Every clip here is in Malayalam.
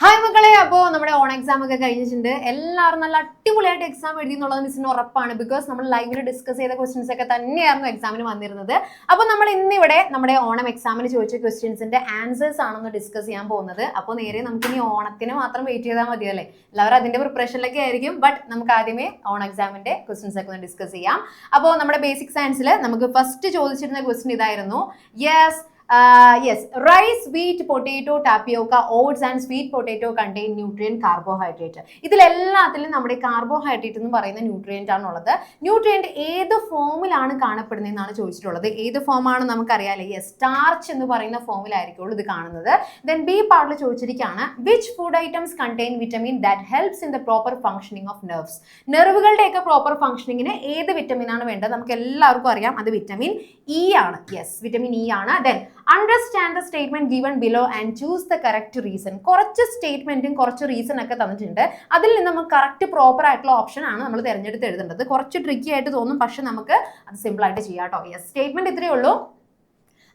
ഹായ് മക്കളെ അപ്പോൾ നമ്മുടെ ഓൺ എക്സാം ഒക്കെ കഴിഞ്ഞിട്ടുണ്ട്. എല്ലാവരും നല്ല അടിപൊളിയായിട്ട് എക്സാം എഴുതി എന്നുള്ളത് മിസ്സിന് ഉറപ്പാണ്. ബിക്കോസ് നമ്മൾ ലൈവിൽ ഡിസ്കസ് ചെയ്ത ക്വസ്റ്റ്യൻസ് ഒക്കെ തന്നെയായിരുന്നു എക്സാമിന് വന്നിരുന്നത്. അപ്പോൾ നമ്മൾ ഇന്നിവിടെ നമ്മുടെ ഓണം എക്സാമിന് ചോദിച്ച ക്വസ്റ്റ്യൻസിന്റെ ആൻസേഴ്സ് ആണെന്ന് ഡിസ്കസ് ചെയ്യാൻ പോകുന്നത്. അപ്പോൾ നേരെ നമുക്ക് ഇനി ഓണത്തിന് മാത്രം വെയിറ്റ് ചെയ്താൽ മതിയല്ലേ എല്ലാവരും അതിന്റെ പ്രിപ്പറേഷനിലൊക്കെ ആയിരിക്കും. ബട്ട് നമുക്ക് ആദ്യമേ ഓൺ എക്സാമിന്റെ ക്വസ്റ്റ്യൻസ് ഒക്കെ ഒന്ന് ഡിസ്കസ് ചെയ്യാം. അപ്പോൾ നമ്മുടെ ബേസിക് സയൻസിൽ നമുക്ക് ഫസ്റ്റ് ചോദിച്ചിരുന്ന ക്വസ്റ്റ്യൻ ഇതായിരുന്നു. Yes yes rice wheat potato tapioca oats and sweet potato contain nutrient carbohydrate ഇതിലെല്ലാത്തിലും നമ്മുടെ കാർബോഹൈഡ്രേറ്റ് എന്ന് പറയുന്ന ന്യൂട്രിയന്റ് ആണുള്ളത്. ന്യൂട്രിയന്റ് ഏത് ഫോമിലാണ് കാണപ്പെടുന്നത് എന്നാണ് ചോദിച്ചിട്ടുള്ളത്. ഏത് ഫോമാണ് നമുക്കറിയാലേ? യെസ് സ്റ്റാർച്ച് എന്ന് പറയുന്ന ഫോമിലായിരിക്കുള്ളൂ ഇത് കാണുന്നത്. ദെൻ ബി പാർട്ടിൽ ചോദിച്ചിരിക്കുകയാണ് which food items contain vitamin that helps in the proper functioning of nerves നെർവുകളുടെയൊക്കെ proper ഫംഗ്ഷനിങ്ങിന് ഏത് വിറ്റമിൻ ആണ് വേണ്ടത്? നമുക്ക് എല്ലാവർക്കും അറിയാം. അത് വിറ്റമിൻ ഇ ആണ്. യെസ് വിറ്റമിൻ ഇ ആണ്. Then understand the statement given below and choose the correct reason കുറച്ച് സ്റ്റേറ്റ്മെന്റും കുറച്ച് റീസൺ ഒക്കെ തന്നിട്ടുണ്ട്. അതിൽ നിന്ന് നമുക്ക് കറക്റ്റ് പ്രോപ്പർ ആയിട്ടുള്ള ഓപ്ഷൻ ആണ് നമ്മൾ തിരഞ്ഞെടുത്ത് എഴുതേണ്ടത്. കുറച്ച് ട്രിക്കി ആയിട്ട് തോന്നും പക്ഷെ നമുക്ക് അത് സിമ്പിൾ ആയിട്ട് ചെയ്യാം കേട്ടോ യെസ് സ്റ്റേറ്റ്മെന്റ് ഇത്രയേ ഉള്ളൂ.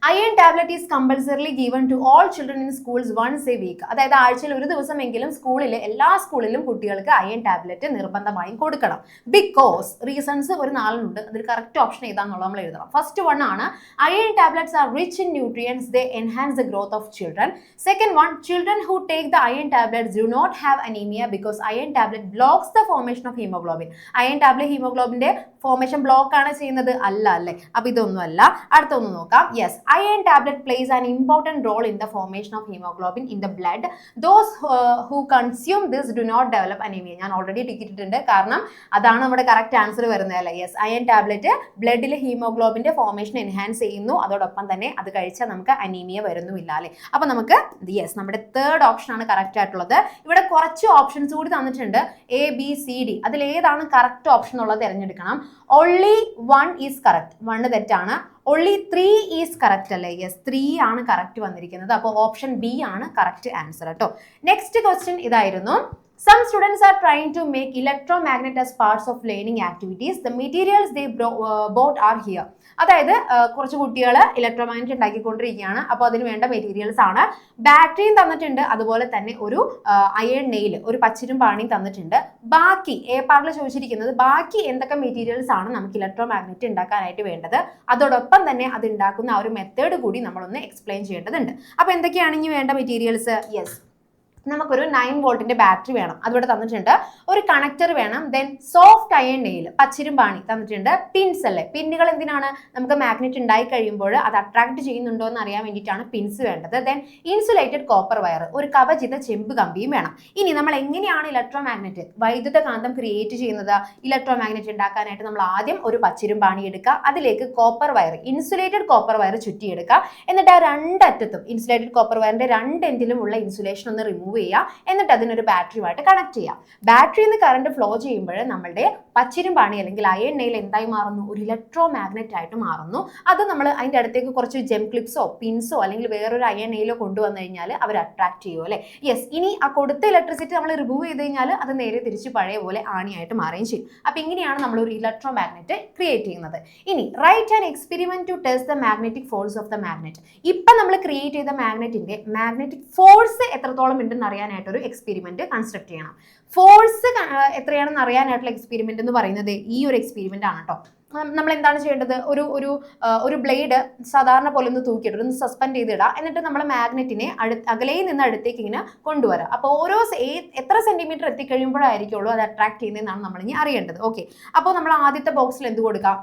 Iron tablet is compulsorily given to all children in schools once a week അതായത് ആഴ്ചയിൽ ഒരു ദിവസമെങ്കിലും സ്കൂളിൽ എല്ലാ സ്കൂളിലും കുട്ടികൾക്ക് അയൺ ടാബ്ലറ്റ് നിർബന്ധമായും കൊടുക്കണം. ബിക്കോസ് റീസൺസ് ഒരു നാലിനുണ്ട്. അതിൽ കറക്റ്റ് ഓപ്ഷൻ ഏതാണെന്നുള്ളത് നമ്മൾ എഴുതണം. ഫസ്റ്റ് വൺ ആണ് iron tablets are rich in nutrients they enhance the growth of children second one children who take the iron tablets do not have anaemia because iron tablet blocks the formation of haemoglobin iron tablet ഹീമോഗ്ലോബിന്റെ formation block ആണ് ചെയ്യുന്നത്. അല്ല അല്ലേ? അപ്പൊ ഇതൊന്നും അല്ല അടുത്തൊന്ന് നോക്കാം. Yes iron tablet plays an important role in the formation of haemoglobin in the blood those who consume this do not develop anaemia ഞാൻ ഓൾറെഡി ഇട്ടിട്ടുണ്ട്. കാരണം അതാണ് നമ്മുടെ കറക്റ്റ് ആൻസർ വരുന്നത് അല്ലേ? യെസ് അയൺ ടാബ്ലറ്റ് ബ്ലഡിലെ ഹീമോഗ്ലോബിന്റെ ഫോർമേഷൻ എൻഹാൻസ് ചെയ്യുന്നു. അതോടൊപ്പം തന്നെ അത് കഴിച്ചാൽ നമുക്ക് അനീമിയ വരുന്നുമില്ല അല്ലേ? അപ്പം നമുക്ക് യെസ് നമ്മുടെ തേർഡ് ഓപ്ഷൻ ആണ് കറക്റ്റ് ആയിട്ടുള്ളത്. ഇവിടെ കുറച്ച് ഓപ്ഷൻസ് കൂടി തന്നിട്ടുണ്ട്. എ ബി സി ഡി അതിൽ ഏതാണ് കറക്റ്റ് ഓപ്ഷൻ എന്നുള്ളത് തിരഞ്ഞെടുക്കണം. Only one is correct one തെറ്റാണ്. ഓൺലി ത്രീ ഈസ് കറക്റ്റ് അല്ലേ? യെസ് ത്രീ ആണ് കറക്റ്റ് വന്നിരിക്കുന്നത്. അപ്പോൾ ഓപ്ഷൻ ബി ആണ് കറക്റ്റ് ആൻസർ കേട്ടോ. നെക്സ്റ്റ് ക്വസ്റ്റ്യൻ ഇതായിരുന്നു. Some students are trying to make electromagnet as parts of learning activities. The materials they bought are here. അതായത് uh, കുറച്ച് കുട്ടികൾ ഇലക്ട്രോമാഗ്നറ്റ് ഉണ്ടാക്കിക്കൊണ്ടിരിക്കുകയാണ്. അപ്പോൾ അതിന് വേണ്ട മെറ്റീരിയൽസ് ആണ്. ബാറ്ററിയും തന്നിട്ടുണ്ട്. അതുപോലെ തന്നെ ഒരു അയൺ നെയിൽ ഒരു പച്ചിരും പാണിയും തന്നിട്ടുണ്ട്. ബാക്കി എ പാർട്ടിൽ ചോദിച്ചിരിക്കുന്നത് ബാക്കി എന്തൊക്കെ മെറ്റീരിയൽസ് ആണ് നമുക്ക് ഇലക്ട്രോമാഗ്നറ്റ് ഉണ്ടാക്കാനായിട്ട് വേണ്ടത്? അതോടൊപ്പം തന്നെ അത് ഉണ്ടാക്കുന്ന ആ ഒരു മെത്തേഡ് കൂടി നമ്മളൊന്ന് എക്സ്പ്ലെയിൻ ചെയ്യേണ്ടതുണ്ട്. അപ്പോൾ എന്തൊക്കെയാണ് ഇനി വേണ്ട മെറ്റീരിയൽസ് യെസ് നമുക്കൊരു നയൻ വോൾട്ടിന്റെ ബാറ്ററി വേണം. അതിവിടെ തന്നിട്ടുണ്ട്. ഒരു കണക്ടർ വേണം. ദെൻ സോഫ്റ്റ് അയൺ നെയിൽ പച്ചിരുമ്പാണി തന്നിട്ടുണ്ട്. പിൻസ് അല്ലേ? പിന്നുകൾ എന്തിനാണ്? നമുക്ക് മാഗ്നറ്റ് ഉണ്ടായി കഴിയുമ്പോൾ അത് അട്രാക്ട് ചെയ്യുന്നുണ്ടോ എന്ന് അറിയാൻ വേണ്ടിയിട്ടാണ് പിൻസ് വേണ്ടത്. ദെൻ ഇൻസുലേറ്റഡ് കോപ്പർ വയർ ഒരു കവചിത ചെമ്പ് കമ്പിയും വേണം. ഇനി നമ്മൾ എങ്ങനെയാണ് ഇലക്ട്രോ മാഗ്നറ്റ് വൈദ്യുത കാന്തം ക്രിയേറ്റ് ചെയ്യുന്നത്? ഇലക്ട്രോ മാഗ്നറ്റ് ഉണ്ടാക്കാനായിട്ട് നമ്മൾ ആദ്യം ഒരു പച്ചിരുമ്പാണി എടുക്കുക. അതിലേക്ക് copper wire insulated copper wire ചുറ്റിയെടുക്കുക. എന്നിട്ട് ആ രണ്ടറ്റത്തും ഇൻസുലേറ്റഡ് കോപ്പർ വയറിന്റെ രണ്ട് എൻഡിലും ഉള്ള ഇൻസുലേഷൻ ഒന്ന് റിമൂവ് ചെയ്യുക. എന്നിട്ട് അതിനൊരു ബാറ്ററിയുമായിട്ട് കണക്ട് ചെയ്യുക. ബാറ്ററിയിൽ നിന്ന് കറണ്ട് ഫ്ലോ ചെയ്യുമ്പോൾ നമ്മളുടെ പച്ചിരുമ്പാണി അല്ലെങ്കിൽ അയൺ നെയിൽ എന്തായി മാറുന്നു? ഒരു ഇലക്ട്രോ മാഗ്നറ്റ് ആയിട്ട് മാറുന്നു. അത് നമ്മൾ അതിന്റെ അടുത്തേക്ക് കുറച്ച് ജെം ക്ലിപ്സോ പിൻസോ അല്ലെങ്കിൽ വേറൊരു അയൺ നെയിലോ കൊണ്ടുവന്നു കഴിഞ്ഞാൽ അവർ അട്രാക്ട് ചെയ്യുമോ അല്ലേ? യെസ് ഇനി ആ കൊടുത്ത ഇലക്ട്രിസിറ്റി നമ്മൾ റിമൂവ് ചെയ്ത് കഴിഞ്ഞാൽ അത് നേരെ തിരിച്ച് പഴയ പോലെ ആണിയായിട്ട് മാറുകയും ചെയ്യും. അപ്പോൾ ഇങ്ങനെയാണ് നമ്മൾ ഒരു ഇലക്ട്രോ മാഗ്നറ്റ് ക്രിയേറ്റ് ചെയ്യുന്നത്. ഇനി write and experiment to test the magnetic force of the magnet ഇപ്പം നമ്മൾ ക്രിയേറ്റ് ചെയ്ത മാഗ്നറ്റിന്റെ മാഗ്നറ്റിക് ഫോഴ്സ് എത്രത്തോളം ഉണ്ടെന്ന് അറിയാനായിട്ട് ഒരു എക്സ്പെരിമെന്റ് കൺസ്ട്രക്ട് ചെയ്യണം ഫോഴ്സ് എത്രയാണെന്ന് അറിയാനായിട്ടുള്ള എക്സ്പെരിമെന്റ് എന്ന് പറയുന്നത് ഈ ഒരു എക്സ്പെരിമെന്റ് ആണ് കേട്ടോ നമ്മൾ എന്താണ് ചെയ്യേണ്ടത്? ഒരു ഒരു ഒരു ബ്ലേഡ് സാധാരണ പോലെ ഒന്ന് തൂക്കിയിട്ട് ഒന്ന് സസ്പെൻഡ് ചെയ്തിടുക എന്നിട്ട് നമ്മൾ മാഗ്നറ്റിനെ അടു അകലയിൽ നിന്ന് അടുത്തേക്ക് ഇങ്ങനെ കൊണ്ടുവരാം. അപ്പോൾ ഓരോ എത്ര സെന്റിമീറ്റർ എത്തിക്കഴിയുമ്പോഴായിരിക്കുള്ളൂ അത് അട്രാക്ട് ചെയ്യുന്നതെന്നാണ് നമ്മൾ ഇനി അറിയേണ്ടത്. ഓക്കെ അപ്പോൾ നമ്മൾ ആദ്യത്തെ ബോക്സിൽ എന്ത് കൊടുക്കാം?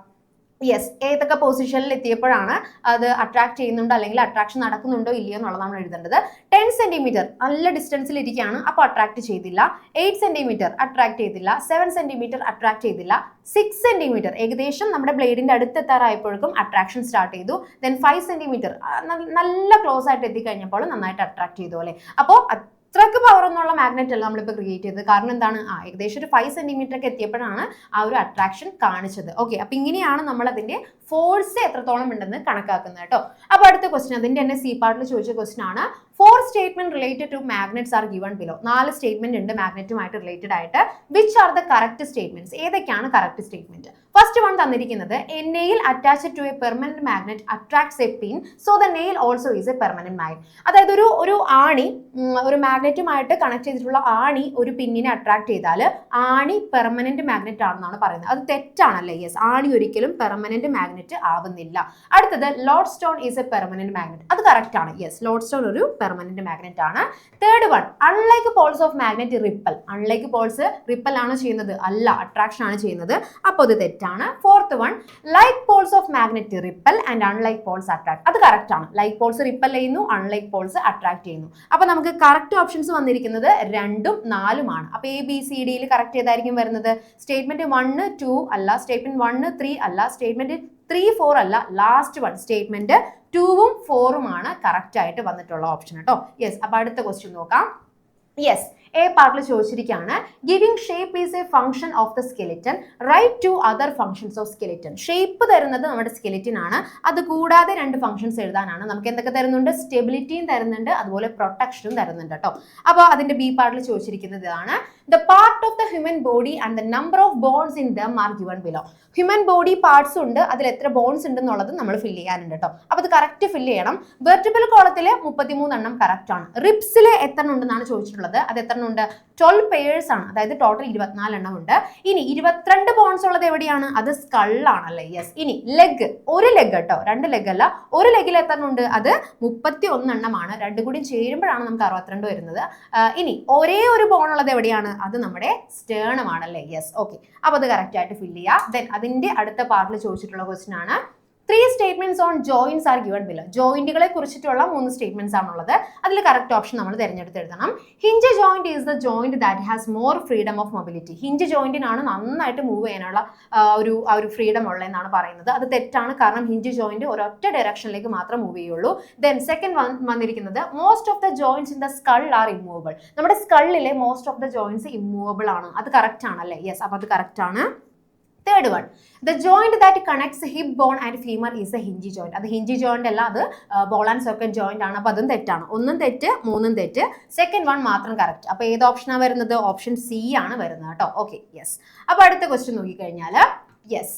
യെസ് ഏതൊക്കെ പൊസിഷനിൽ എത്തിയപ്പോഴാണ് അത് അട്രാക്ട് ചെയ്യുന്നുണ്ടോ അല്ലെങ്കിൽ അട്രാക്ഷൻ നടക്കുന്നുണ്ടോ ഇല്ലയോ എന്നുള്ളത് നമ്മൾ എഴുതേണ്ടത്. ടെൻ സെന്റിമീറ്റർ നല്ല ഡിസ്റ്റൻസിൽ ഇരിക്കുകയാണ് അപ്പോൾ അട്രാക്ട് ചെയ്തില്ല. എയ്റ്റ് സെന്റിമീറ്റർ അട്രാക്ട് ചെയ്തില്ല. സെവൻ സെന്റിമീറ്റർ അട്രാക്ട് ചെയ്തില്ല. സിക്സ് സെന്റിമീറ്റർ ഏകദേശം നമ്മുടെ ബ്ലേഡിന്റെ അടുത്തെത്താറായപ്പോഴേക്കും അട്രാക്ഷൻ സ്റ്റാർട്ട് ചെയ്തു. ദെൻ ഫൈവ് സെന്റിമീറ്റർ നല്ല ക്ലോസ് ആയിട്ട് എത്തിക്കഴിഞ്ഞപ്പോൾ നന്നായിട്ട് അട്രാക്ട് ചെയ്തു അല്ലേ? അപ്പോൾ അത്രയ്ക്ക് പവർ എന്നുള്ള മാഗ്നറ്റ് അല്ല നമ്മളിപ്പോൾ ക്രിയേറ്റ് ചെയ്തത്. കാരണം എന്താണ്? ആ ഏകദേശം ഒരു ഫൈവ് സെന്റിമീറ്റർ ഒക്കെ എത്തിയപ്പോഴാണ് ആ ഒരു അട്രാക്ഷൻ കാണിച്ചത്. ഓക്കെ അപ്പൊ ഇങ്ങനെയാണ് നമ്മൾ അതിന്റെ ഫോഴ്സ് എത്രത്തോളം ഉണ്ടെന്ന് കണക്കാക്കുന്നത് കേട്ടോ. അപ്പൊ അടുത്ത ക്വസ്റ്റൻ അതിന്റെ തന്നെ സി പാർട്ടിൽ ചോദിച്ച ക്വസ്റ്റൻ ആണ്. Four statement related to magnets are given below നാല് സ്റ്റേറ്റ്മെന്റ് ഉണ്ട് മാഗ്നറ്റുമായിട്ട് റിലേറ്റഡ് ആയിട്ട്. Which are the correct statements ഏതൊക്കെയാണ് കറക്റ്റ് സ്റ്റേറ്റ്മെന്റ് ഫസ്റ്റ് വൺ തന്നിരിക്കുന്നത് a nail attached to a permanent magnet attracts a pin so the nail also is a permanent magnet അതായത് ഒരു ഒരു ആണി ഒരു മാഗ്നറ്റുമായിട്ട് കണക്ട് ചെയ്തിട്ടുള്ള ആണി ഒരു പിന്നിനെ അട്രാക്ട് ചെയ്താൽ ആണി പെർമനന്റ് മാഗ്നറ്റ് ആണെന്നാണ് പറയുന്നത്. അത് തെറ്റാണല്ലേ? യെസ് ആണി ഒരിക്കലും പെർമനന്റ് മാഗ്നറ്റ് ആവുന്നില്ല. അടുത്തത് lodestone is a permanent magnet അത് കറക്റ്റ് ആണ്. യെസ് ലോഡ് സ്റ്റോൺ ഒരു പെർമനന്റ് മാഗ്നറ്റ് ആണ്. Third one unlike poles of magnet repel unlike poles repel ആണ് ചെയ്യുന്നത്. അല്ല അട്രാക്ഷൻ ആണ് ചെയ്യുന്നത്. അപ്പോൾ അത് തെറ്റാണ്. Fourth one like poles of magnet repel and unlike poles attract അത് കറക്റ്റ് ആണ്. ലൈക്ക് പോൾസ് റിപ്പൽ ചെയ്യുന്നു അൺലൈക്ക് പോൾസ് അട്രാക്ട് ചെയ്യുന്നു. അപ്പോൾ നമുക്ക് കറക്റ്റ് ഓപ്ഷൻസ് വന്നിരിക്കുന്നത് രണ്ടും നാലുമാണ്. അപ്പോൾ എ ബി സി ഡിയിൽ കറക്റ്റ് ഏതായിരിക്കും വരുന്നത്? സ്റ്റേറ്റ്മെന്റ് വണ്ണ് ടു അല്ല. സ്റ്റേറ്റ്മെന്റ് വണ്ണ് ത്രീ അല്ല. സ്റ്റേറ്റ്മെന്റ് ത്രീ ഫോർ അല്ല ലാസ്റ്റ് വൺ സ്റ്റേറ്റ്മെന്റ് ടൂവും ആണ് കറക്റ്റ് ആയിട്ട് വന്നിട്ടുള്ള ഓപ്ഷൻ കേട്ടോ യെസ് അപ്പൊ അടുത്ത ക്വസ്റ്റ്യൻ നോക്കാം. യെസ് എ പാർട്ടിൽ ചോദിച്ചിരിക്കുകയാണ് giving shape is a function of the skeleton right to other functions of skeleton shape തരുന്നത് നമ്മുടെ സ്കെലിറ്റൻ ആണ് അത് കൂടാതെ രണ്ട് ഫംഗ്ഷൻസ് എഴുതാനാണ്. നമുക്ക് എന്തൊക്കെ തരുന്നുണ്ട്? സ്റ്റെബിലിറ്റിയും തരുന്നുണ്ട് അതുപോലെ പ്രൊട്ടക്ഷനും തരുന്നുണ്ട് കേട്ടോ അപ്പോൾ അതിന്റെ ബി പാർട്ടിൽ ചോദിച്ചിരിക്കുന്നത് ഇതാണ് the part of the human body and the number of bones in them are given below human body parts ഉണ്ട് അതിൽ എത്ര ബോൺസ് ഉണ്ടെന്നുള്ളത് നമ്മൾ ഫില്ല് ചെയ്യാനുണ്ട് കേട്ടോ അപ്പോൾ അത് കറക്റ്റ് ഫില്ല് ചെയ്യണം. വെർട്ടിബിൾ കോളത്തിൽ മുപ്പത്തിമൂന്നെണ്ണം കറക്റ്റ് ആണ്. റിപ്സിൽ എത്ര ഉണ്ടെന്നാണ് ചോദിച്ചിട്ടുള്ളത്? അത് എത്ര ഉണ്ട്? ട്വൽവ് പെയേഴ്സ് ആണ്. അതായത് ടോട്ടൽ ഇരുപത്തിനാല് എണ്ണം ഉണ്ട്. ഇനി ഇരുപത്തിരണ്ട് ബോൺസ് ഉള്ളത് എവിടെയാണ്? അത് സ്കള്ളാണല്ലേ യെസ് ഇനി ലെഗ് ഒരു ലെഗ് കേട്ടോ. രണ്ട് ലെഗ് അല്ല. ഒരു ലെഗിൽ എത്ര ഉണ്ട് അത് മുപ്പത്തി ഒന്നെണ്ണമാണ് രണ്ടും കൂടി ചേരുമ്പോഴാണ് നമുക്ക് അറുപത്തിരണ്ട് വരുന്നത്. ഇനി ഒരേ ഒരു ബോൺ ഉള്ളത് എവിടെയാണ്? അത് നമ്മുടെ സ്റ്റേണമാണല്ലേ യെസ് ഓക്കെ അപ്പോൾ അത് കറക്റ്റ് ആയിട്ട് ഫില്ല് ചെയ്യുക ദെൻ അതിന്റെ അടുത്ത പാർട്ടിൽ ചോദിച്ചിട്ടുള്ള ക്വസ്റ്റ്യൻ ആണ്. Three statements on joins are given below ജോയിന്റുകളെ കുറിച്ചിട്ടുള്ള മൂന്ന് സ്റ്റേറ്റ്മെന്റ്സ് ആണുള്ളത്. അതിൽ കറക്റ്റ് ഓപ്ഷൻ നമ്മൾ തിരഞ്ഞെടുത്ത് എഴുതണം. Hinge joint is the joint that has more freedom of mobility hinge ജോയിന്റിനാണ് നന്നായിട്ട് മൂവ് ചെയ്യാനുള്ള ഒരു ഒരു ഫ്രീഡം ഉള്ളതെന്നാണ് പറയുന്നത്. അത് തെറ്റാണ്. കാരണം ഹിഞ്ച് ജോയിന്റ് ഒരൊറ്റ ഡയറക്ഷനിലേക്ക് മാത്രം മൂവ് ചെയ്യുള്ളൂ. ദെൻ സെക്കൻഡ് വന്നിരിക്കുന്നത് most of the joints in the skull are immovable നമ്മുടെ സ്കളിലെ most of the joints immovable ആണ്. അത് കറക്റ്റ് ആണല്ലേ? യെസ് അപ്പോൾ അത് കറക്റ്റ് ആണ്. Third one the joint that connects hip bone and femur is a hinge joint അത് ഹിഞ്ചി ജോയിന്റ് അല്ല അത് ബോൾ ആൻഡ് സോക്കറ്റ് ജോയിന്റ് ആണ്. അപ്പോൾ അതും തെറ്റാണ്. ഒന്നും തെറ്റ് മൂന്നും തെറ്റ്. സെക്കൻഡ് വൺ മാത്രം കറക്റ്റ് അപ്പോൾ ഏത് ഓപ്ഷനാണ് വരുന്നത്? ഓപ്ഷൻ സി ആണ് വരുന്നത് കേട്ടോ. ഓക്കെ യെസ് അപ്പോൾ അടുത്ത ക്വസ്റ്റ്യൻ നോക്കിക്കഴിഞ്ഞാൽ യെസ്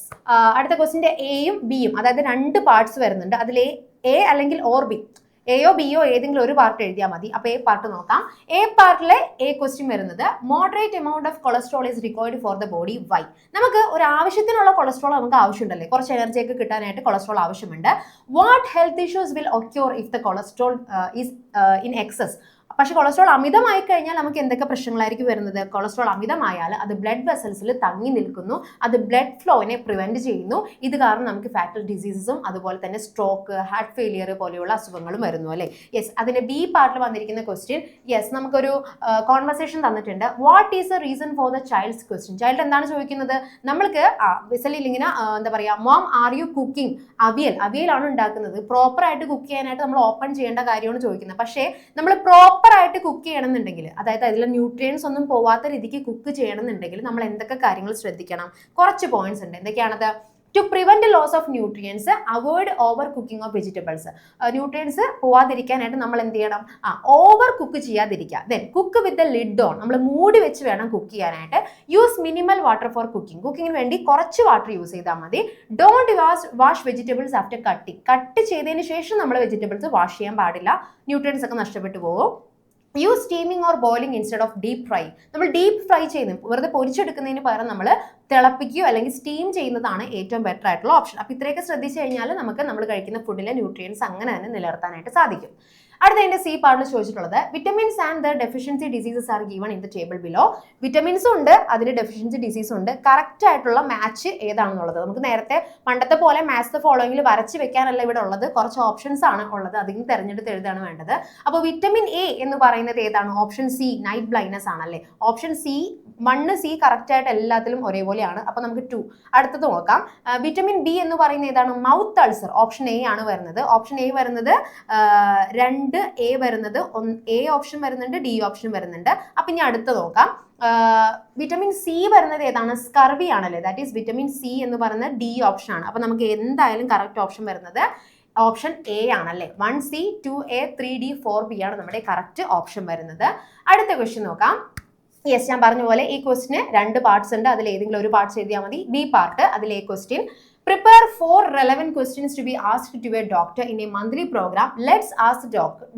അടുത്ത ക്വസ്റ്റിന്റെ എയും ബിയും അതായത് രണ്ട് പാർട്സ് വരുന്നുണ്ട്. അതിൽ എ അല്ലെങ്കിൽ ഓർ ബി എയോ ബിയോ ഏതെങ്കിലും ഒരു പാർട്ട് എഴുതിയാൽ മതി. അപ്പോൾ എ പാർട്ട് നോക്കാം. എ പാർട്ടിലെ എ ക്വസ്റ്റ്യൻ വരുന്നത് moderate amount of cholesterol is required for the body why നമുക്ക് ഒരു ആവശ്യത്തിനുള്ള കൊളസ്ട്രോൾ നമുക്ക് ആവശ്യമുണ്ടല്ലേ? കുറച്ച് എനർജി ഒക്കെ കിട്ടാനായിട്ട് കൊളസ്ട്രോൾ ആവശ്യമുണ്ട്. What health issues will occur if the cholesterol is in excess പക്ഷേ കൊളസ്ട്രോൾ അമിതമായി കഴിഞ്ഞാൽ നമുക്ക് എന്തൊക്കെ പ്രശ്നങ്ങളായിരിക്കും വരുന്നത്? കൊളസ്ട്രോൾ അമിതമായാൽ അത് ബ്ലഡ് വെസൽസിൽ തങ്ങി നിൽക്കുന്നു. അത് ബ്ലഡ് ഫ്ലോനെ പ്രിവെന്റ് ചെയ്യുന്നു. ഇത് കാരണം നമുക്ക് ഫാറ്റൽ ഡിസീസസും അതുപോലെ തന്നെ സ്ട്രോക്ക് ഹാർട്ട് ഫെയിലിയർ പോലെയുള്ള അസുഖങ്ങളും വരുന്നു അല്ലേ? യെസ് അതിന്റെ ബി പാർട്ടിൽ വന്നിരിക്കുന്ന ക്വസ്റ്റ്യൻ യെസ് നമുക്കൊരു കോൺവെർസേഷൻ തന്നിട്ടുണ്ട്. What is a reason for the child's question child എന്താണ് ചോദിക്കുന്നത്? നമ്മൾക്ക് വിസലിൽ ഇങ്ങനെ എന്താ പറയുക mom are you cooking aviyal. അവിയലാണ് ഉണ്ടാക്കുന്നത്. പ്രോപ്പറായിട്ട് കുക്ക് ചെയ്യാനായിട്ട് നമ്മൾ ഓപ്പൺ ചെയ്യേണ്ട കാര്യമാണ് ചോദിക്കുന്നത്. പക്ഷേ നമ്മൾ പ്രോപ്പർ ആയിട്ട് കുക്ക് ചെയ്യണമെന്നുണ്ടെങ്കിൽ അതായത് അതിലെ ന്യൂട്രിയൻസ് ഒന്നും പോവാത്ത രീതിക്ക് കുക്ക് ചെയ്യണമെന്നുണ്ടെങ്കിൽ നമ്മൾ എന്തൊക്കെ കാര്യങ്ങൾ ശ്രദ്ധിക്കണം? കുറച്ച് പോയിന്റ്സ് ഉണ്ട്. എന്തൊക്കെയാണത്? To prevent loss of nutrients avoid over cooking of vegetables nutrients പോവാതിരിക്കാനായിട്ട് നമ്മൾ എന്ത് ചെയ്യണം? ആ ഓവർ കുക്ക് ചെയ്യാതിരിക്കുക. Then cook with the lid on നമ്മൾ മൂടി വെച്ച് വേണം കുക്ക് ചെയ്യാനായിട്ട്. Use minimal water for cooking കുക്കിങ്ങിന് വേണ്ടി കുറച്ച് വാട്ടർ യൂസ് ചെയ്താൽ മതി. Don't wash wash vegetables after cutting cut ചെയ്തതിന് ശേഷം നമ്മൾ വെജിറ്റബിൾസ് വാഷ് ചെയ്യാൻ പാടില്ല. ന്യൂട്രിയൻസ് ഒക്കെ നഷ്ടപ്പെട്ടു പോകും. Use steaming or boiling instead of deep fry നമ്മൾ ഡീപ്പ് ഫ്രൈ ചെയ്യുന്നു വെറുതെ പൊരിച്ചെടുക്കുന്നതിന് പകരം നമ്മൾ തിളപ്പിക്കുകയോ അല്ലെങ്കിൽ സ്റ്റീം ചെയ്യുന്നതാണ് ഏറ്റവും ബെറ്റർ ആയിട്ടുള്ള ഓപ്ഷൻ അപ്പോൾ ഇത്രയൊക്കെ ശ്രദ്ധിച്ചു കഴിഞ്ഞാൽ നമുക്ക് നമ്മൾ കഴിക്കുന്ന ഫുഡിലെ ന്യൂട്രിയൻസ് അങ്ങനെ തന്നെ നിലനിർത്താനായിട്ട് സാധിക്കും. അടുത്ത എന്റെ സി പാർട്ടിൽ ചോദിച്ചിട്ടുള്ളത് vitamins and the deficiency diseases are given in the table below vitamins ഉണ്ട് അതിന് ഡെഫിഷ്യൻസി ഡിസീസ് ഉണ്ട്. കറക്റ്റ് ആയിട്ടുള്ള മാച്ച് ഏതാണെന്നുള്ളത്? നമുക്ക് നേരത്തെ പണ്ടത്തെ പോലെ മാച്ച് ദ ഫോളോയിങ്ങിൽ വരച്ച് വെക്കാനല്ല ഇവിടെ ഉള്ളത്. കുറച്ച് ഓപ്ഷൻസ് ആണ് ഉള്ളത്. അതിന് തിരഞ്ഞെടുത്ത് എഴുതാണ് വേണ്ടത്. അപ്പോൾ വിറ്റമിൻ എ എന്ന് പറയുന്നത് ഏതാണ്? ഓപ്ഷൻ സി നൈറ്റ് ബ്ലൈൻഡ്നസ് ആണല്ലേ? ഓപ്ഷൻ സി മണ്ണ് സി കറക്റ്റ് ആയിട്ട് എല്ലാത്തിലും ഒരേപോലെയാണ്. അപ്പോൾ നമുക്ക് ടു അടുത്തത് നോക്കാം. വിറ്റമിൻ ബി എന്ന് പറയുന്നത് ഏതാണ്? മൗത്ത് അൾസർ ഓപ്ഷൻ എ ആണ് വരുന്നത്. ഓപ്ഷൻ എ വരുന്നത് ആ, രണ്ട് എ വരുന്നത് എ ഓപ്ഷൻ വരുന്നുണ്ട് ഡി ഓപ്ഷൻ വരുന്നുണ്ട്. അപ്പൊ ഇനി അടുത്ത നോക്കാം. വിറ്റമിൻ സി വരുന്നത് ഏതാണ്? സ്കർവി ആണല്ലേ? ദാറ്റ് ഈസ് വിറ്റമിൻ സി എന്ന് പറയുന്നത് ഡി ഓപ്ഷൻ ആണ്. അപ്പം നമുക്ക് എന്തായാലും കറക്റ്റ് ഓപ്ഷൻ വരുന്നത്? ഓപ്ഷൻ എ ആണല്ലേ? One C two A three D four B ആണ് നമ്മുടെ കറക്റ്റ് ഓപ്ഷൻ വരുന്നത്. അടുത്ത ക്വസ്റ്റ്യൻ നോക്കാം. യെസ് ഞാൻ പറഞ്ഞ പോലെ ഈ ക്വസ്റ്റിന് രണ്ട് പാർട്സ് ഉണ്ട്. അതിൽ ഏതെങ്കിലും ഒരു പാർട്സ് എഴുതിയാൽ മതി. ബി പാർട്ട് അതിലെ question prepare for relevant questions to be asked to a doctor in a monthly programme let's ask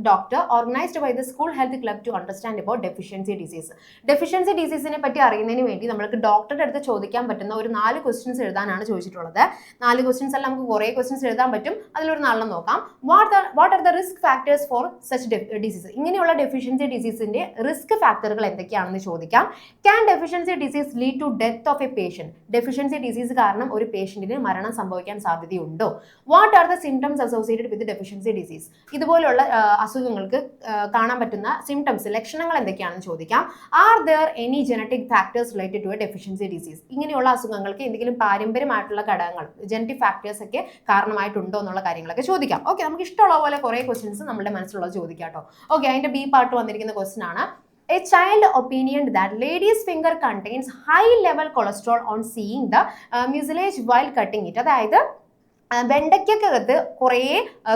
doctor organised by the school health club to understand about deficiency disease deficiency ഡിസീസിനെ പറ്റി അറിയുന്നതിന് വേണ്ടി നമുക്ക് ഡോക്ടറുടെ അടുത്ത് ചോദിക്കാൻ പറ്റുന്ന ഒരു നാല് ക്വസ്റ്റ്യൻസ് എഴുതാനാണ് ചോദിച്ചിട്ടുള്ളത്. നാല് ക്വസ്റ്റ്യൻസ് എല്ലാം നമുക്ക് കുറേ ക്വസ്റ്റ്യൻസ് എഴുതാൻ പറ്റും. അതിലൊരു നാലെണ്ണം നോക്കാം. What what are the risk factors for such disease ഇങ്ങനെയുള്ള ഡെഫിഷ്യൻസി ഡിസീസിന്റെ റിസ്ക് ഫാക്ടറുകൾ എന്തൊക്കെയാണെന്ന് ചോദിക്കാം. Can deficiency disease lead to death of a patient deficiency disease കാരണം ഒരു പേഷ്യന്റിന് മരണം സംഭവിക്കാൻ സാധ്യതയുണ്ടോ? What are the symptoms associated with deficiency disease ഇതുപോലുള്ള അസുഖങ്ങൾക്ക് കാണാൻ പറ്റുന്ന സിംറ്റംസ് ലക്ഷണങ്ങൾ എന്തൊക്കെയാണെന്ന് ചോദിക്കാം. Are there any genetic factors related to a deficiency disease ഇങ്ങനെയുള്ള അസുഖങ്ങൾക്ക് എന്തെങ്കിലും പാരമ്പര്യമായിട്ടുള്ള ഘടകങ്ങൾ ജനറ്റിക് ഫാക്ടേഴ്സ് ഒക്കെ കാരണമായിട്ടുണ്ടോ എന്നുള്ള കാര്യങ്ങളൊക്കെ ചോദിക്കാം. ഓക്കെ നമുക്ക് ഇഷ്ടമുള്ള പോലെ കുറേ ക്വസ്റ്റ്യൻസ് നമ്മുടെ മനസ്സിലുള്ളത് ചോദിക്കാം കേട്ടോ. ഓക്കെ അതിന്റെ ബി പാർട്ട് വന്നിരിക്കുന്ന ക്വസ്റ്റ്യൻ ആണ്. A child opinioned that lady's finger contains high level cholesterol on seeing the uh, mucilage while cutting it. അതായത് വെണ്ടയ്ക്കകത്ത് കുറേ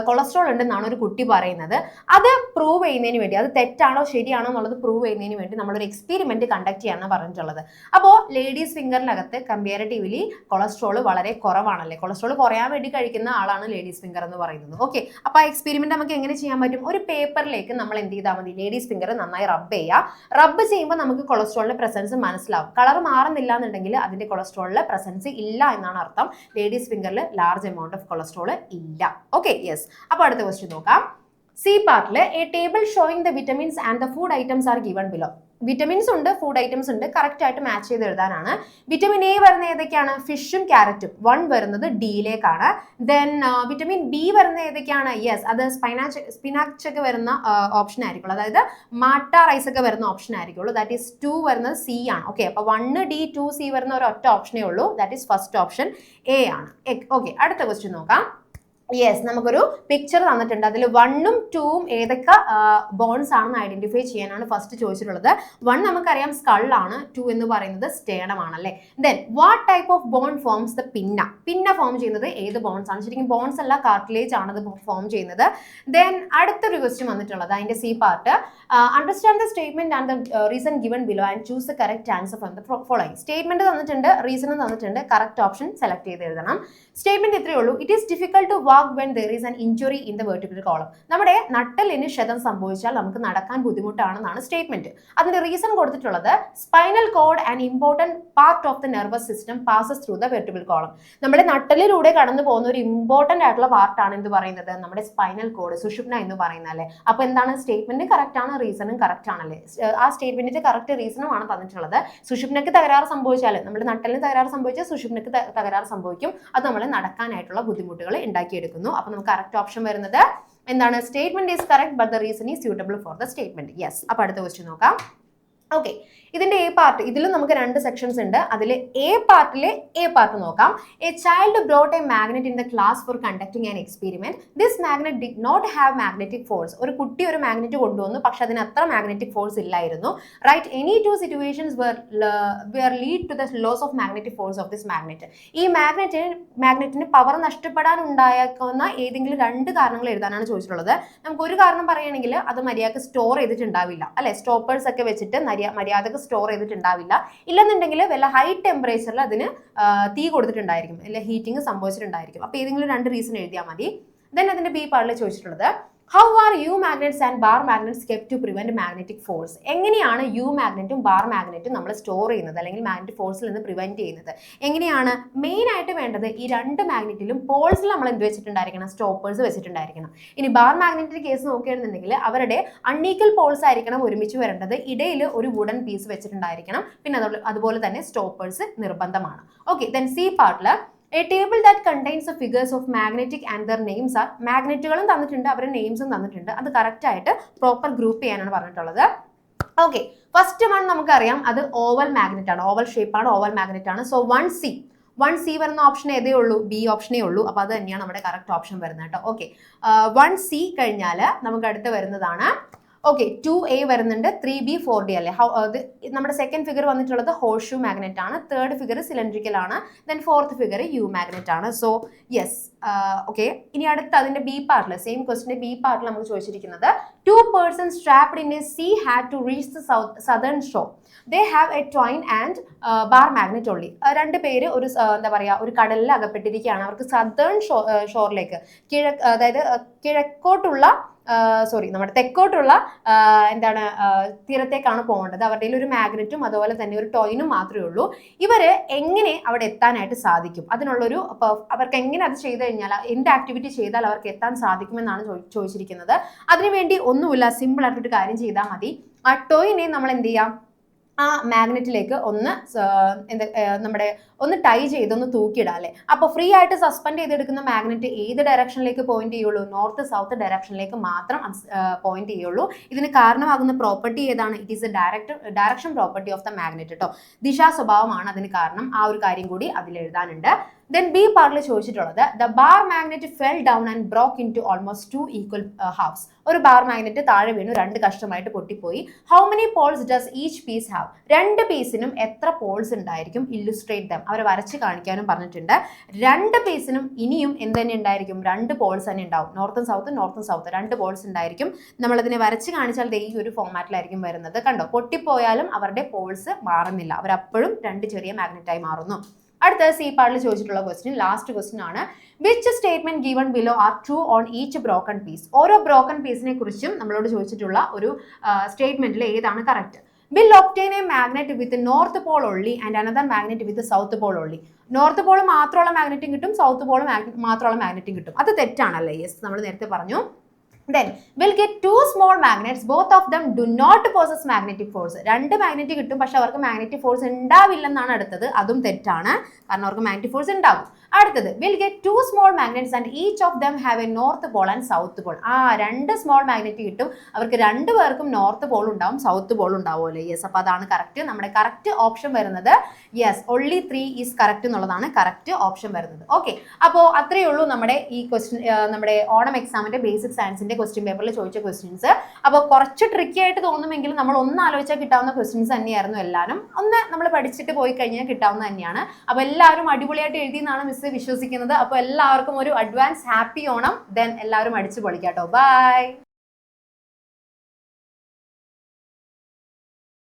കൊളസ്ട്രോൾ ഉണ്ടെന്നാണ് ഒരു കുട്ടി പറയുന്നത്. അത് പ്രൂവ് ചെയ്യുന്നതിന് വേണ്ടി അത് തെറ്റാണോ ശരിയാണോ എന്നുള്ളത് പ്രൂവ് ചെയ്യുന്നതിന് വേണ്ടി നമ്മളൊരു എക്സ്പെരിമെന്റ് കണ്ടക്ട് ചെയ്യാനാണ് പറഞ്ഞിട്ടുള്ളത്. അപ്പോൾ ലേഡീസ് ഫിംഗറിനകത്ത് കമ്പാരിറ്റീവ്ലി കൊളസ്ട്രോൾ വളരെ കുറവാണല്ലേ? കൊളസ്ട്രോൾ കുറയാൻ വേണ്ടി കഴിക്കുന്ന ആളാണ് ലേഡീസ് ഫിംഗർ എന്ന് പറയുന്നത്. ഓക്കെ അപ്പോൾ ആ എക്സ്പെരിമെന്റ് നമുക്ക് എങ്ങനെ ചെയ്യാൻ പറ്റും? ഒരു പേപ്പറിലേക്ക് നമ്മൾ എന്ത് ചെയ്താൽ മതി? ലേഡീസ് ഫിംഗർ നന്നായി റബ്ബ് ചെയ്യുക. റബ്ബ് ചെയ്യുമ്പോൾ നമുക്ക് കൊളസ്ട്രോളിന്റെ പ്രസൻസ് മനസ്സിലാവും. കളർ മാറുന്നില്ല എന്നുണ്ടെങ്കിൽ അതിന്റെ കൊളസ്ട്രോളിലെ പ്രസൻസ് ഇല്ല എന്നാണ് അർത്ഥം. ലേഡീസ് ഫിംഗറിൽ ലാർജ് എമൗണ്ട് ഓഫ് കൊളസ്ട്രോൾ ഇല്ല. ഓക്കെ യെസ് അപ്പോൾ അടുത്ത ക്വസ്റ്റ്യൻ നോക്കാം. സി പാർട്ടിൽ A table showing the vitamins and the food items are given below vitamins ഉണ്ട് ഫുഡ് ഐറ്റംസ് ഉണ്ട് കറക്റ്റ് ആയിട്ട് മാച്ച് ചെയ്ത് എഴുതാനാണ്. വിറ്റമിൻ എ വരുന്ന ഏതൊക്കെയാണ്? ഫിഷും ക്യാരറ്റും വൺ വരുന്നത് ഡിയിലേക്കാണ് ദെൻ വിറ്റമിൻ ബി വരുന്ന ഏതൊക്കെയാണ്? യെസ് അത് സ്പൈനാച്ച് സ്പിനാച്ച് ഒക്കെ വരുന്ന ഓപ്ഷൻ ആയിരിക്കുള്ളൂ. അതായത് മാട്ട റൈസ് ഒക്കെ വരുന്ന ഓപ്ഷൻ ആയിരിക്കുള്ളൂ. ദാറ്റ് ഈസ് ടു വരുന്നത് സി ആണ്. ഓക്കെ അപ്പോൾ വണ്ണ് ഡി ടു സി വരുന്ന ഒരു ഒറ്റ ഓപ്ഷനേ ഉള്ളൂ. That is first option A ആണ്. ഓക്കെ അടുത്ത ക്വസ്റ്റ്യൻ നോക്കാം. യെസ് നമുക്കൊരു പിക്ചർ തന്നിട്ടുണ്ട്. അതിൽ വണ്ണും ടൂവും ഏതൊക്കെ ബോൺസ് ആണെന്ന് ഐഡന്റിഫൈ ചെയ്യാനാണ് ഫസ്റ്റ് ചോദിച്ചിട്ടുള്ളത്. വൺ നമുക്കറിയാം സ്കള്ളാണ് ടു എന്ന് പറയുന്നത് സ്റ്റേണമാണ് അല്ലേ then what type of bone forms the pinna pinna form ചെയ്യുന്നത് ഏത് ബോൺസ് ആണ്? ശരിക്കും ബോൺസ് അല്ല കാർട്ടിലേജ് ആണ് അത് ഫോം ചെയ്യുന്നത്. ദെൻ അടുത്തൊരു ക്വസ്റ്റ്യൻ വന്നിട്ടുള്ളത് അതിന്റെ C part understand the statement and the reason given below and choose the correct answer from the following statement തന്നിട്ടുണ്ട് റീസണും തന്നിട്ടുണ്ട് കറക്റ്റ് ഓപ്ഷൻ സെലക്ട് ചെയ്ത് എഴുതണം സ്റ്റേറ്റ്മെന്റ് ഇത്രയേ ഉള്ളൂ. It is difficult to walk when there is an injury in the vertical column നമ്മുടെ നട്ടലിന് ക്ഷതം സംഭവിച്ചാൽ നമുക്ക് നടക്കാൻ ബുദ്ധിമുട്ടാണെന്നാണ് സ്റ്റേറ്റ്മെന്റ് അതിന്റെ റീസൺ കൊടുത്തിട്ടുള്ളത് spinal cord and important part of the nervous system passes through the vertebral column നമ്മുടെ നട്ടലിലൂടെ കടന്നു പോകുന്ന ഒരു ഇമ്പോർട്ടന്റ് ആയിട്ടുള്ള പാർട്ടാണ് എന്ത് പറയുന്നത്? നമ്മുടെ സ്പൈനൽ കോഡ് സുഷുപ്ന എന്ന് പറയുന്നത് അല്ലേ? അപ്പൊ എന്താണ് സ്റ്റേറ്റ്മെന്റ് കറക്റ്റ് ആണ്? റീസണും കറക്റ്റ് ആണല്ലേ? ആ സ്റ്റേറ്റ്മെന്റിന്റെ കറക്റ്റ് റീസണും ആണ് തന്നിട്ടുള്ളത്. സുഷുപ്നക്ക് തകരാറ് സംഭവിച്ചാൽ നമ്മുടെ നട്ടലിന് തകരാറ് സംഭവിച്ചാൽ സുഷുപ്നക്ക് തകരാറ് സംഭവിക്കും. അത് നമ്മൾ നടക്കാനായിട്ടുള്ള ബുദ്ധിമുട്ടുകൾ ഉണ്ടാക്കിയെടുക്കുന്നു അപ്പൊ നമുക്ക് കറക്റ്റ് ഓപ്ഷൻ വരുന്നത് എന്താണ്? Statement is correct but the reason is suitable for the statement yes അപ്പൊ അടുത്ത ക്വസ്റ്റ്യൻ നോക്കാം. ഓക്കെ ഇതിന്റെ എ പാർട്ട് ഇതിലും നമുക്ക് രണ്ട് സെക്ഷൻസ് ഉണ്ട്. അതിൽ എ പാർട്ടിലെ എ പാർട്ട് നോക്കാം. A child brought a magnet in the class for conducting an experiment this magnet did not have magnetic force ഒരു കുട്ടി ഒരു മാഗ്നറ്റ് കൊണ്ടുവന്നു പക്ഷെ അതിന് അത്ര മാഗ്നറ്റിക് ഫോഴ്സ് ഇല്ലായിരുന്നു. Right any two situations where where lead to the loss of magnetic force of this magnet ഈ മാഗ്നറ്റിന് മാഗ്നറ്റിന് പവർ നഷ്ടപ്പെടാൻ ഉണ്ടായേക്കുന്ന ഏതെങ്കിലും രണ്ട് കാരണങ്ങൾ എഴുതാനാണ് ചോദിച്ചിട്ടുള്ളത്. നമുക്ക് ഒരു കാരണം പറയുകയാണെങ്കിൽ അത് മര്യാദയ്ക്ക് സ്റ്റോർ ചെയ്തിട്ടുണ്ടാവില്ല. അല്ലെ? സ്റ്റോപ്പേഴ്സ് ഒക്കെ വെച്ചിട്ട് മര്യാ മര്യാദയ്ക്ക് സ്റ്റോർ ചെയ്തിട്ടുണ്ടാവില്ല. ഇല്ലെന്നുണ്ടെങ്കിൽ വല്ല ഹൈ ടെമ്പറേച്ചറിൽ അതിന് തീ കൊടുത്തിട്ടുണ്ടായിരിക്കും. അല്ലെങ്കിൽ ഹീറ്റിംഗ് സംഭവിച്ചിട്ടുണ്ടായിരിക്കും. അപ്പോൾ ഏതെങ്കിലും രണ്ട് റീസൺ എഴുതിയാൽ മതി. ദെൻ അതിന്റെ ബി പാർട്ടിൽ ചോദിച്ചിട്ടുള്ളത് how are U magnets and bar magnets kept to prevent magnetic force എങ്ങനെയാണ് യു മാഗ്നറ്റും ബാർ മാഗ്നറ്റും നമ്മൾ സ്റ്റോർ ചെയ്യുന്നത്? അല്ലെങ്കിൽ മാഗ്നറ്റിക് ഫോഴ്സിൽ നിന്ന് പ്രിവെന്റ് ചെയ്യുന്നത്? എങ്ങനെയാണ് മെയിൻ ആയിട്ട് വേണ്ടത്? ഈ രണ്ട് മാഗ്നറ്റിലും പോൾസിൽ നമ്മൾ എന്ത് വെച്ചിട്ടുണ്ടായിരിക്കണം? സ്റ്റോപ്പേഴ്സ് വെച്ചിട്ടുണ്ടായിരിക്കണം. ഇനി ബാർ മാഗ്നറ്റിന്റെ കേസ് നോക്കുകയാണെന്നുണ്ടെങ്കിൽ അവരുടെ അൺഈക്വൽ പോൾസ് ആയിരിക്കണം ഒരുമിച്ച് വരേണ്ടത്. ഇടയിൽ ഒരു വുഡൻ പീസ് വെച്ചിട്ടുണ്ടായിരിക്കണം. പിന്നെ അതുപോലെ തന്നെ സ്റ്റോപ്പേഴ്സ് നിർബന്ധമാണ്. ഓക്കെ ദെൻ സി പാർട്ടിൽ A table that contains figures of magnetic and their names are മാഗ്നറ്റുകളും തന്നിട്ടുണ്ട് അവരുടെ നെയിംസും തന്നിട്ടുണ്ട്. അത് കറക്റ്റ് ആയിട്ട് പ്രോപ്പർ ഗ്രൂപ്പ് ചെയ്യാനാണ് പറഞ്ഞിട്ടുള്ളത്. ഓക്കെ ഫസ്റ്റ് വൺ നമുക്കറിയാം അത് ഓവൽ മാഗ്നറ്റ് ആണ്. ഓവൽ ഷേപ്പ് ആണ് ഓവൽ മാഗ്നറ്റ് ആണ്. So one C one C വരുന്ന ഓപ്ഷൻ ഏതേ ഉള്ളൂ? ബി ഓപ്ഷനേ ഉള്ളൂ. അപ്പോൾ അത് തന്നെയാണ് നമ്മുടെ കറക്റ്റ് ഓപ്ഷൻ വരുന്നത് കേട്ടോ. ഓക്കെ വൺ സി കഴിഞ്ഞാൽ നമുക്ക് അടുത്ത് വരുന്നതാണ് ഓക്കെ ടു എ വരുന്നുണ്ട് ത്രീ ബി ഫോർ ഡി അല്ലേ? ഹൗ നമ്മുടെ സെക്കൻഡ് ഫിഗർ വന്നിട്ടുള്ളത് ഹോഷു മാഗ്നറ്റ് ആണ് തേർഡ് ഫിഗർ സിലിണ്ട്രിക്കൽ ആണ് then fourth figure U magnet ആണ്. സോ യെസ് ഓക്കെ ഇനി അടുത്ത അതിന്റെ ബി പാർട്ടിൽ സെയിം ക്വസ്റ്റിന്റെ ബി പാർട്ടിൽ നമുക്ക് ചോദിച്ചിരിക്കുന്നത് two persons trapped in a sea had to reach the southern shore they have a twine and bar magnet only രണ്ട് പേര് ഒരു എന്താ പറയുക ഒരു കടലിൽ അകപ്പെട്ടിരിക്കുകയാണ് അവർക്ക് സദേൺ ഷോ ഷോറിലേക്ക് കിഴക്ക് അതായത് കിഴക്കോട്ടുള്ള സോറി നമ്മുടെ തെക്കോട്ടുള്ള എന്താണ് തീരത്തേക്കാണ് പോകേണ്ടത്. അവരുടെ ഒരു മാഗ്നറ്റും അതുപോലെ തന്നെ ഒരു ടോയിനും മാത്രമേ ഉള്ളൂ. ഇവർ എങ്ങനെ അവിടെ എത്താനായിട്ട് സാധിക്കും? അതിനുള്ളൊരു അവർക്ക് എങ്ങനെ അത് ചെയ്തു കഴിഞ്ഞാൽ എന്ത് ആക്ടിവിറ്റി ചെയ്താൽ അവർക്ക് എത്താൻ സാധിക്കുമെന്നാണ് ചോദി- ചോദിച്ചിരിക്കുന്നത്. അതിനുവേണ്ടി ഒന്നുമില്ല സിമ്പിൾ ആയിട്ടൊരു കാര്യം ചെയ്താൽ മതി. ആ ടോയിനെ നമ്മൾ എന്ത് ചെയ്യാം? ആ മാഗ്നറ്റിലേക്ക് ഒന്ന് എന്ത് നമ്മുടെ ഒന്ന് ടൈ ചെയ്ത് ഒന്ന് തൂക്കിയിടാം അല്ലേ? അപ്പോൾ ഫ്രീ ആയിട്ട് സസ്പെൻഡ് ചെയ്തെടുക്കുന്ന മാഗ്നറ്റ് ഏത് ഡയറക്ഷനിലേക്ക് പോയിന്റ് ചെയ്യുള്ളൂ? നോർത്ത് സൗത്ത് ഡയറക്ഷനിലേക്ക് മാത്രം പോയിന്റ് ചെയ്യുള്ളൂ. ഇതിന് കാരണമാകുന്ന പ്രോപ്പർട്ടി ഏതാണ്? It is a direct direction property of the magnet കേട്ടോ ദിശാ സ്വഭാവമാണ് അതിന് കാരണം. ആ ഒരു കാര്യം കൂടി അതിൽ എഴുതാനുണ്ട് ദെൻ ബി പാർട്ടിൽ ചോദിച്ചിട്ടുള്ളത് the bar magnet fell down and broke into almost two equal halves ഒരു ബാർ മാഗ്നറ്റ് താഴെ വീണു രണ്ട് കഷ്ടമായിട്ട് പൊട്ടിപ്പോയി. How many poles does each piece have രണ്ട് പീസിനും എത്ര പോൾസ് ഉണ്ടായിരിക്കും? ഇല്ലുസ്ട്രേറ്റ് ദം അവരെ വരച്ച് കാണിക്കാനും പറഞ്ഞിട്ടുണ്ട്. രണ്ട് പീസിനും ഇനിയും എന്ത് തന്നെ ഉണ്ടായിരിക്കും? രണ്ട് പോൾസ് തന്നെ ഉണ്ടാവും. നോർത്തും സൗത്ത് നോർത്തും സൗത്ത് രണ്ട് പോൾസ് ഉണ്ടായിരിക്കും. നമ്മളതിനെ വരച്ച് കാണിച്ചാൽ ഈ ഒരു ഫോമാറ്റിലായിരിക്കും വരുന്നത്. കണ്ടോ? പൊട്ടിപ്പോയാലും അവരുടെ പോൾസ് മാറുന്നില്ല. അവരപ്പോഴും രണ്ട് ചെറിയ മാഗ്നറ്റായി മാറുന്നു. അടുത്ത സി പാർട്ടിൽ ചോദിച്ചിട്ടുള്ള ക്വസ്റ്റ്യൻ ലാസ്റ്റ് ക്വസ്റ്റ്യൻ ആണ്. Which statement given below are true on each broken piece ഓരോ ബ്രോക്കൺ പീസിനെ കുറിച്ചും നമ്മളോട് ചോദിച്ചിട്ടുള്ള ഒരു സ്റ്റേറ്റ്മെന്റിൽ ഏതാണ് correct will obtain a magnet with north pole only and another magnet with south pole only north pole മാത്രമുള്ള മാഗ്നറ്റും കിട്ടും സൗത്ത് പോൾ മാത്രമുള്ള മാഗ്നറ്റും കിട്ടും. അത് തെറ്റാണല്ലേ? യെസ് നമ്മൾ നേരത്തെ പറഞ്ഞു. Then will get two small magnets both of them do not possess magnetic force രണ്ട് മാഗ്നറ്റ് കിട്ടും പക്ഷെ അവർക്ക് മാഗ്നറ്റിക് ഫോഴ്സ് ഉണ്ടാവില്ലെന്നാണ് അടുത്തത്. അതും തെറ്റാണ്. കാരണം അവർക്ക് മാഗ്നറ്റിക് ഫോഴ്സ് ഉണ്ടാവും. അടുത്തത് will get two small magnets and each of them have a north pole and south pole ആ രണ്ട് സ്മോൾ മാഗ്നറ്റ് കിട്ടും. അവർക്ക് രണ്ട് പേർക്കും നോർത്ത് പോൾ ഉണ്ടാവും സൗത്ത് പോൾ ഉണ്ടാവുമല്ലോ. യെസ് അപ്പോൾ അതാണ് കറക്റ്റ് നമ്മുടെ കറക്റ്റ് ഓപ്ഷൻ വരുന്നത്. Yes only three is correct എന്നുള്ളതാണ് കറക്റ്റ് ഓപ്ഷൻ വരുന്നത്. ഓക്കെ അപ്പോൾ അത്രയേ ഉള്ളൂ നമ്മുടെ ഈ ക്വസ്റ്റ്യൻ നമ്മുടെ ഓണം എക്സാമിന്റെ ബേസിക് സയൻസിന്റെ ക്വസ്റ്റ്യൻ പേപ്പറിൽ ചോദിച്ച ക്വസ്റ്റ്യൻസ് അപ്പോൾ കുറച്ച് ട്രിക്കി ആയിട്ട് തോന്നുമെങ്കിലും നമ്മൾ ഒന്ന് ആലോചിച്ചാൽ കിട്ടാവുന്ന ക്വസ്റ്റ്യൻസ് തന്നെയായിരുന്നു എല്ലാവരും ഒന്ന് നമ്മൾ പഠിച്ചിട്ട് പോയി കഴിഞ്ഞാൽ കിട്ടാവുന്ന തന്നെയാണ്. അപ്പോൾ എല്ലാവരും അടിപൊളിയായിട്ട് എഴുതിയെന്നാണ് മിസ് വിശ്വസിക്കുന്നത്. അപ്പോൾ എല്ലാവർക്കും ഒരു അഡ്വാൻസ് ഹാപ്പി ഓണം. ദെൻ എല്ലാവരും അടിച്ചു പൊളിക്കാട്ടോ. ബൈ